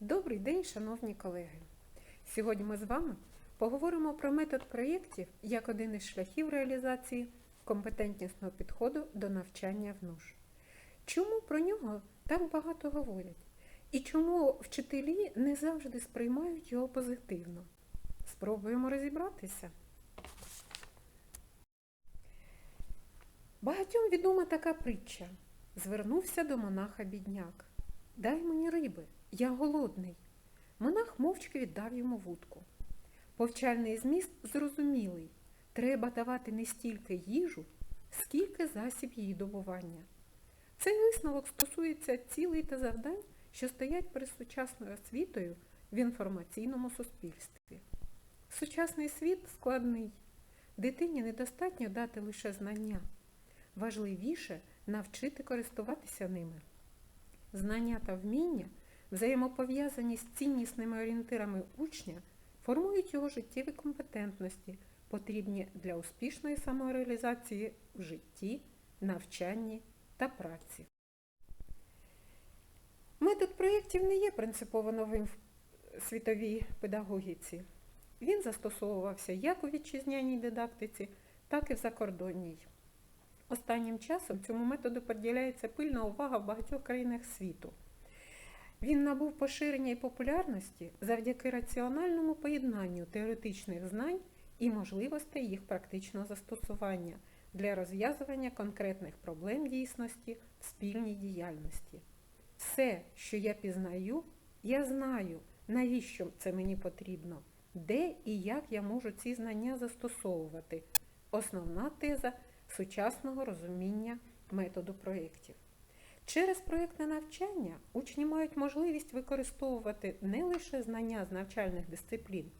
Добрий день, шановні колеги! Сьогодні ми з вами поговоримо про метод проєктів як один із шляхів реалізації компетентнісного підходу до навчання в НУШ. Чому про нього так багато говорять? І чому вчителі не завжди сприймають його позитивно? Спробуємо розібратися. Багатьом відома така притча. Звернувся до монаха бідняк. Дай мені риби, я голодний. Монах мовчки віддав йому вудку. Повчальний зміст зрозумілий. Треба давати не стільки їжу, скільки засіб її добування. Цей висновок стосується цілей та завдань, що стоять перед сучасною освітою в інформаційному суспільстві. Сучасний світ складний. Дитині недостатньо дати лише знання. Важливіше навчити користуватися ними. Знання та вміння, взаємопов'язані з ціннісними орієнтирами учня, формують його життєві компетентності, потрібні для успішної самореалізації в житті, навчанні та праці. Метод проєктів не є принципово новим в світовій педагогіці. Він застосовувався як у вітчизняній дидактиці, так і в закордонній. Останнім часом цьому методу приділяється пильна увага в багатьох країнах світу. Він набув поширення і популярності завдяки раціональному поєднанню теоретичних знань і можливостей їх практичного застосування для розв'язування конкретних проблем дійсності в спільній діяльності. Все, що я пізнаю, я знаю, навіщо це мені потрібно, де і як я можу ці знання застосовувати. Основна теза сучасного розуміння методу проєктів. Через проєктне навчання учні мають можливість використовувати не лише знання з навчальних дисциплін,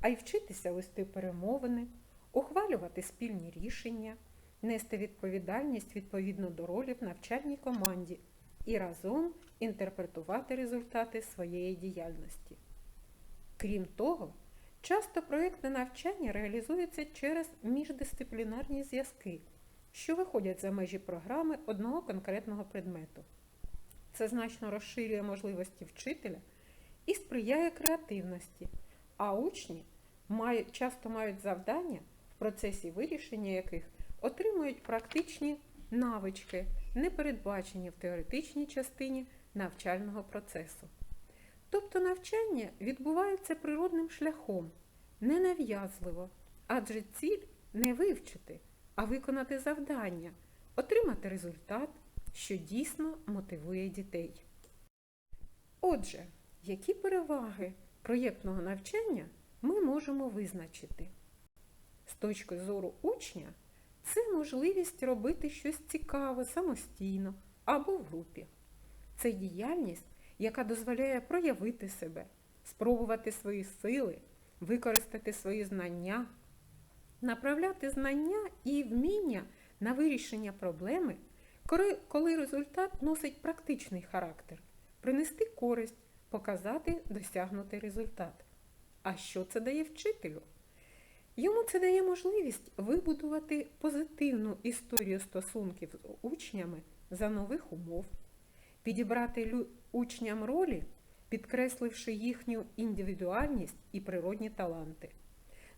а й вчитися вести перемовини, ухвалювати спільні рішення, нести відповідальність відповідно до ролі в навчальній команді і разом інтерпретувати результати своєї діяльності. Крім того, часто проєктне навчання реалізується через міждисциплінарні зв'язки, що виходять за межі програми одного конкретного предмету. Це значно розширює можливості вчителя і сприяє креативності, а учні мають, часто мають завдання, в процесі вирішення яких отримують практичні навички, не передбачені в теоретичній частині навчального процесу. Тобто навчання відбувається природним шляхом, ненав'язливо, адже ціль не вивчити, а виконати завдання, отримати результат, що дійсно мотивує дітей. Отже, які переваги проєктного навчання ми можемо визначити? З точки зору учня, це можливість робити щось цікаве самостійно або в групі. Це діяльність, яка дозволяє проявити себе, спробувати свої сили, використати свої знання, направляти знання і вміння на вирішення проблеми, коли результат носить практичний характер, принести користь, показати досягнутий результат. А що це дає вчителю? Йому це дає можливість вибудувати позитивну історію стосунків з учнями за нових умов, підібрати учням ролі, підкресливши їхню індивідуальність і природні таланти,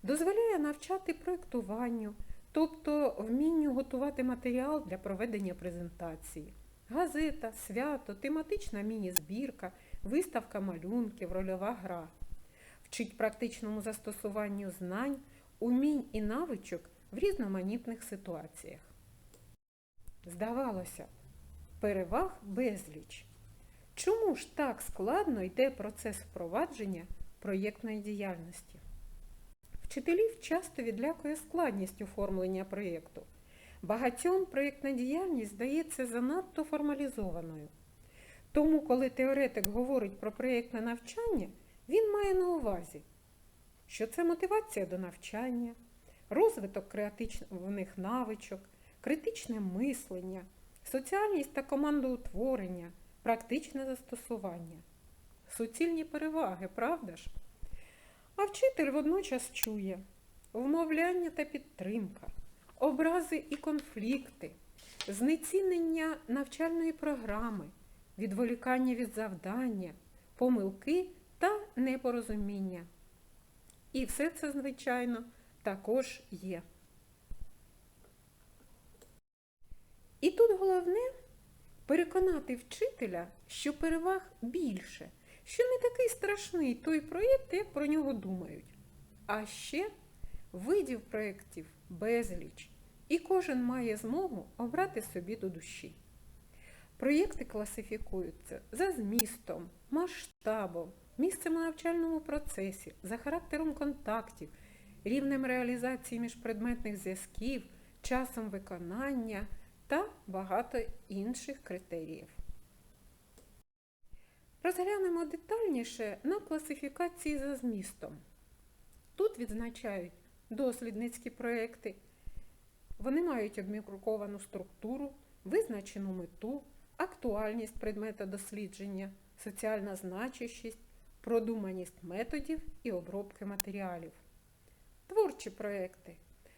дозволяє навчати проєктуванню, тобто вмінню готувати матеріал для проведення презентації, газета, свято, тематична міні-збірка, виставка малюнків, рольова гра. Вчить практичному застосуванню знань, умінь і навичок в різноманітних ситуаціях. Здавалося, переваг безліч. Чому ж так складно йде процес впровадження проєктної діяльності? Вчителів часто відлякує складність оформлення проєкту. Багатьом проєктна діяльність здається занадто формалізованою. Тому, коли теоретик говорить про проєктне навчання, він має на увазі, що це мотивація до навчання, розвиток креативних навичок, критичне мислення, соціальність та командоутворення, практичне застосування. Суцільні переваги, правда ж? А вчитель водночас чує вмовляння та підтримка, образи і конфлікти, знецінення навчальної програми, відволікання від завдання, помилки та непорозуміння. І все це, звичайно, також є. І тут головне переконати вчителя, що переваг більше, що не такий страшний той проєкт, як про нього думають. А ще видів проєктів безліч, і кожен має змогу обрати собі до душі. Проєкти класифікуються за змістом, масштабом, місцем у навчальному процесі, за характером контактів, рівнем реалізації міжпредметних зв'язків, часом виконання та багато інших критеріїв. Розглянемо детальніше на класифікації за змістом. Тут відзначають дослідницькі проекти. Вони мають обмірковану структуру, визначену мету, актуальність предмета дослідження, соціальна значущість, продуманість методів і обробки матеріалів. Творчі проекти.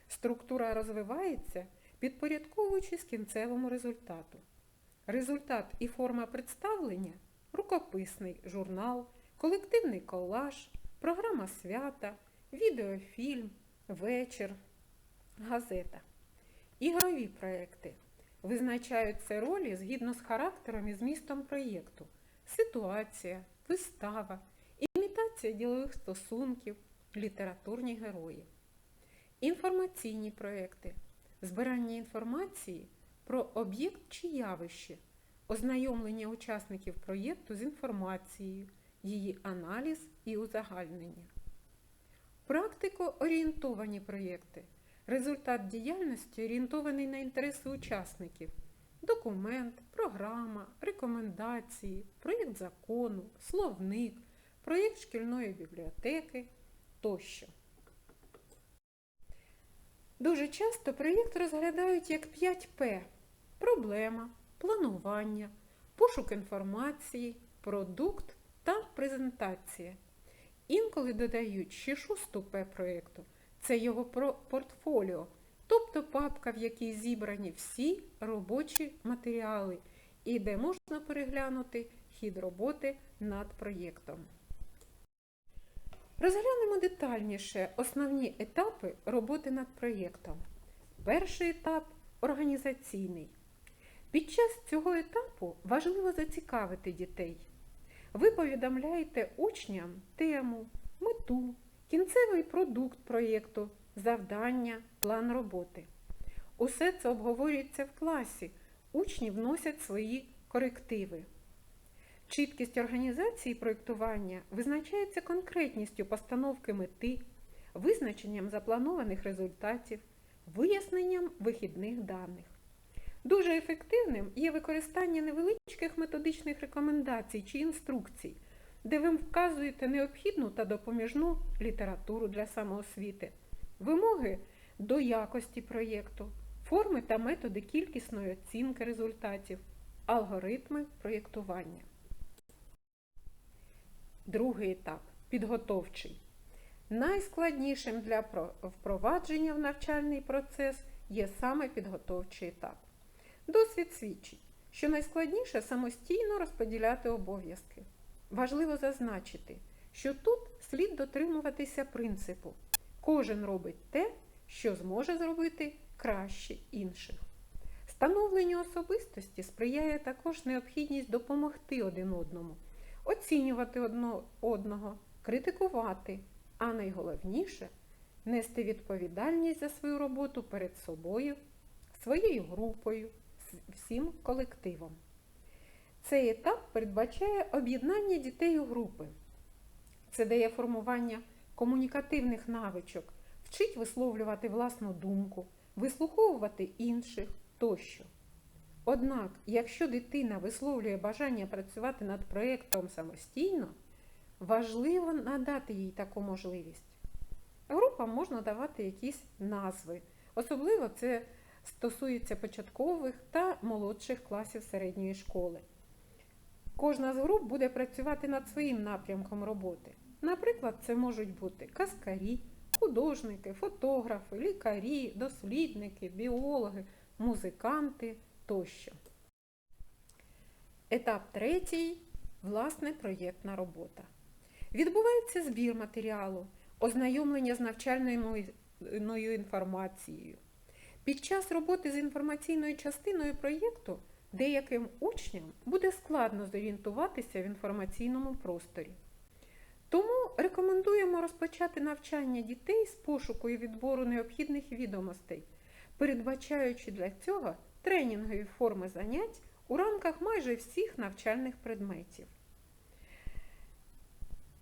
Структура розвивається, підпорядковуючись кінцевому результату. Результат і форма представлення рукописний журнал, колективний колаж, програма свята, відеофільм, вечір, газета. Ігрові проекти визначаються ролі згідно з характером і змістом проєкту, ситуація, вистава, імітація ділових стосунків, літературні герої. Інформаційні проекти збирання інформації про об'єкт чи явище, ознайомлення учасників проєкту з інформацією, її аналіз і узагальнення. Практико-орієнтовані проєкти результат діяльності орієнтований на інтереси учасників, документ, програма, рекомендації, проєкт закону, словник, проєкт шкільної бібліотеки тощо. Дуже часто проєкт розглядають як 5П проблема, планування, пошук інформації, продукт та презентація. Інколи додають ще шосту П проєкту це його портфоліо, тобто папка, в якій зібрані всі робочі матеріали і де можна переглянути хід роботи над проєктом. Розглянемо детальніше основні етапи роботи над проєктом. Перший етап організаційний. Під час цього етапу важливо зацікавити дітей. Ви повідомляєте учням тему, мету, кінцевий продукт проєкту, завдання, план роботи. Усе це обговорюється в класі. Учні вносять свої корективи. Чіткість організації проєктування визначається конкретністю постановки мети, визначенням запланованих результатів, виясненням вихідних даних. Дуже ефективним є використання невеличких методичних рекомендацій чи інструкцій, де ви вказуєте необхідну та допоміжну літературу для самоосвіти, вимоги до якості проєкту, форми та методи кількісної оцінки результатів, алгоритми проєктування. Другий етап підготовчий. Найскладнішим для впровадження в навчальний процес є саме підготовчий етап. Досвід свідчить, що найскладніше самостійно розподіляти обов'язки. Важливо зазначити, що тут слід дотримуватися принципу. Кожен робить те, що зможе зробити краще інших. Становленню особистості сприяє також необхідність допомогти один одному, оцінювати одно одного, критикувати, а найголовніше нести відповідальність за свою роботу перед собою, своєю групою, всім колективом. Цей етап передбачає об'єднання дітей у групи. Це дає формування комунікативних навичок, вчить висловлювати власну думку, вислуховувати інших тощо. Однак, якщо дитина висловлює бажання працювати над проєктом самостійно, важливо надати їй таку можливість. Групам можна давати якісь назви. Особливо це стосується початкових та молодших класів середньої школи. Кожна з груп буде працювати над своїм напрямком роботи. Наприклад, це можуть бути каскарі, художники, фотографи, лікарі, дослідники, біологи, музиканти тощо. Етап третій власне проєктна робота. Відбувається збір матеріалу, ознайомлення з навчальною інформацією. Під час роботи з інформаційною частиною проєкту деяким учням буде складно зорієнтуватися в інформаційному просторі. Тому рекомендуємо розпочати навчання дітей з пошуку і відбору необхідних відомостей, передбачаючи для цього тренінгові форми занять у рамках майже всіх навчальних предметів.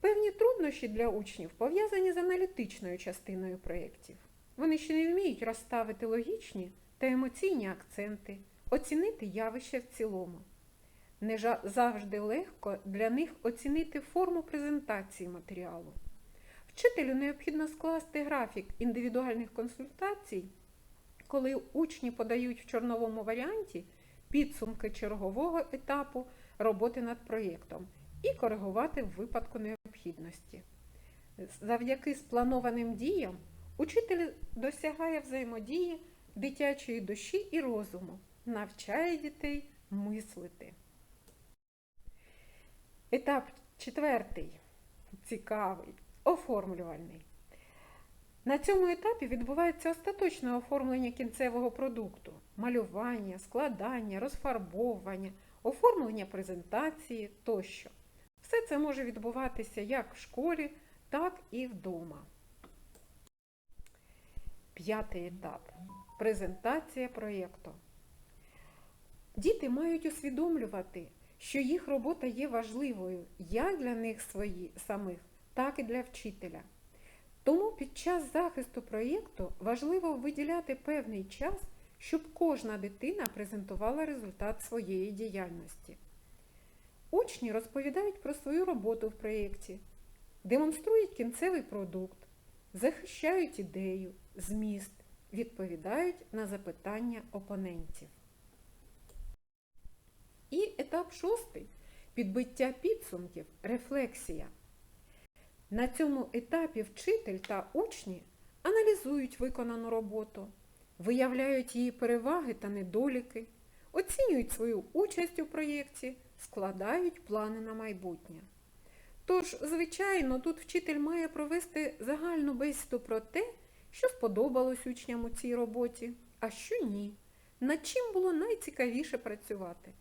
Певні труднощі для учнів пов'язані з аналітичною частиною проєктів. Вони ще не вміють розставити логічні та емоційні акценти, оцінити явище в цілому. Не завжди легко для них оцінити форму презентації матеріалу. Вчителю необхідно скласти графік індивідуальних консультацій, коли учні подають в чорновому варіанті підсумки чергового етапу роботи над проєктом і коригувати в випадку необхідності. Завдяки спланованим діям учитель досягає взаємодії дитячої душі і розуму, навчає дітей мислити. Етап четвертий, цікавий, оформлювальний. На цьому етапі відбувається остаточне оформлення кінцевого продукту, малювання, складання, розфарбовування, оформлення презентації тощо. Все це може відбуватися як в школі, так і вдома. П'ятий етап презентація проєкту. Діти мають усвідомлювати, що їх робота є важливою як для них свої, самих, так і для вчителя. Тому під час захисту проєкту важливо виділяти певний час, щоб кожна дитина презентувала результат своєї діяльності. Учні розповідають про свою роботу в проєкті, демонструють кінцевий продукт, захищають ідею, зміст, відповідають на запитання опонентів. І етап шостий підбиття підсумків, рефлексія. На цьому етапі вчитель та учні аналізують виконану роботу, виявляють її переваги та недоліки, оцінюють свою участь у проєкті, складають плани на майбутнє. Тож, звичайно, тут вчитель має провести загальну бесіду про те, що сподобалось учням у цій роботі, а що ні, над чим було найцікавіше працювати.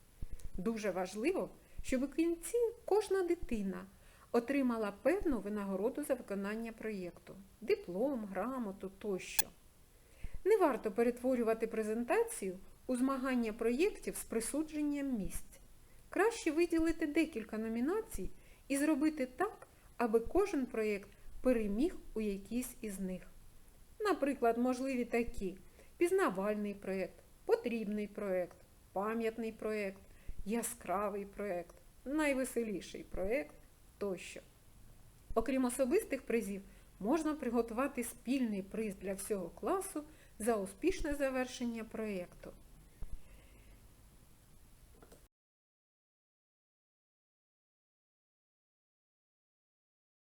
Дуже важливо, щоб у кінці кожна дитина отримала певну винагороду за виконання проєкту диплом, грамоту тощо. Не варто перетворювати презентацію у змагання проєктів з присудженням місць. Краще виділити декілька номінацій і зробити так, аби кожен проєкт переміг у якійсь із них. Наприклад, можливі такі пізнавальний проєкт, потрібний проєкт, пам'ятний проєкт, яскравий проєкт, найвеселіший проєкт тощо. Окрім особистих призів, можна приготувати спільний приз для всього класу за успішне завершення проєкту.